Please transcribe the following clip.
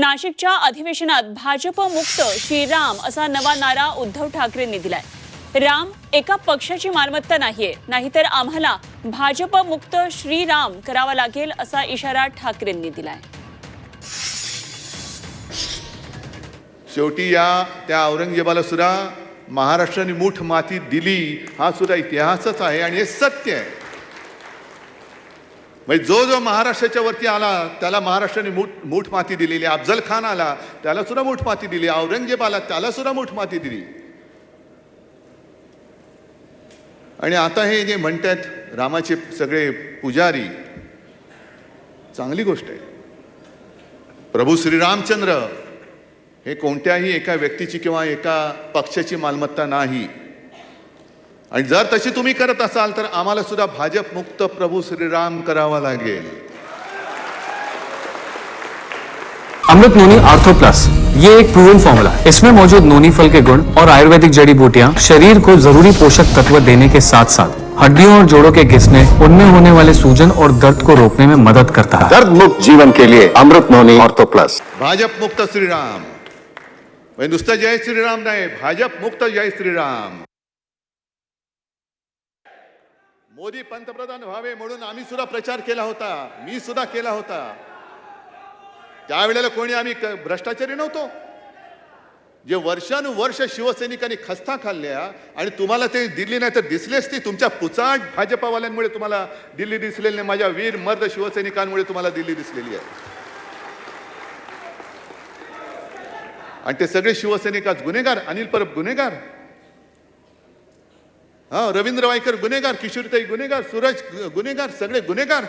नाशिकच्या अधिवेशनात भाजप मुक्त श्रीराम असा नवा नारा उद्धव ठाकरेंनी दिलाय. राम एका पक्षाची मालमत्ता नाहीये नाहीतर आम्हाला भाजप मुक्त श्रीराम करावा लागेल असा इशारा ठाकरेंनी दिलाय. शेवटी या त्या औरंगजेबाला सुद्धा महाराष्ट्राने मूठ माती दिली हा सुद्धा इतिहासच आहे आणि हे सत्य आहे. म्हणजे जो जो महाराष्ट्राच्या वरती आला त्याला महाराष्ट्राने मूठ मूठ माती दिलेली अफजल खान आला त्याला सुद्धा मूठ माती दिली औरंगजेब आला त्याला सुद्धा मूठ माती दिली. आणि आता हे जे म्हणतात रामाचे सगळे पुजारी चांगली गोष्ट आहे. प्रभू श्रीरामचंद्र हे कोणत्याही एका व्यक्तीची किंवा एका पक्षाची मालमत्ता नाही. आणि जर तशी तुम्ही करत असाल तर आम्हाला सुद्धा भाजप मुक्त प्रभू श्रीराम करावा लागेल. Amrit Noni ortho plus. ये एक प्रूवन फॉर्मूला है इसमें मौजूद नोनी फल के गुण और आयुर्वेदिक जड़ी बूटियाँ शरीर को ज़रूरी पोषक तत्व देने के साथ साथ हड्डियों और जोड़ों के घिसने उनमें होने वाले सूजन और दर्द को रोकने में मदद करता है। दर्द मुक्त जीवन के लिए Amrit Noni ortho plus. Bhajap मुक्त श्रीराम। म्हणजे नुसतं जय श्रीराम नाही भाजप मुक्त जय श्रीराम। मोदी पंतप्रधान व्हावे म्हणून आम्ही सुद्धा प्रचार केला होता. मी सुद्धा केला होता. त्यावेळेला कोणी आम्ही भ्रष्टाचारी नव्हतो. जे वर्षानुवर्ष शिवसैनिकांनी खस्ता खाल्ल्या आणि तुम्हाला ते दिल्ली नाही तर दिसलेच ती तुमच्या पुचाट भाजपावाल्यांमुळे तुम्हाला दिल्ली दिसलेली नाही. माझ्या वीर मर्द शिवसैनिकांमुळे तुम्हाला दिल्ली दिसलेली आहे. आणि ते सगळे शिवसैनिक आज गुन्हेगार अनिल परब गुन्हेगार. हां रवींद्र वायकर गुन्हेगार किशोरताई गुन्हेगार सूरज गुन्हेगार सगळे गुन्हेगार.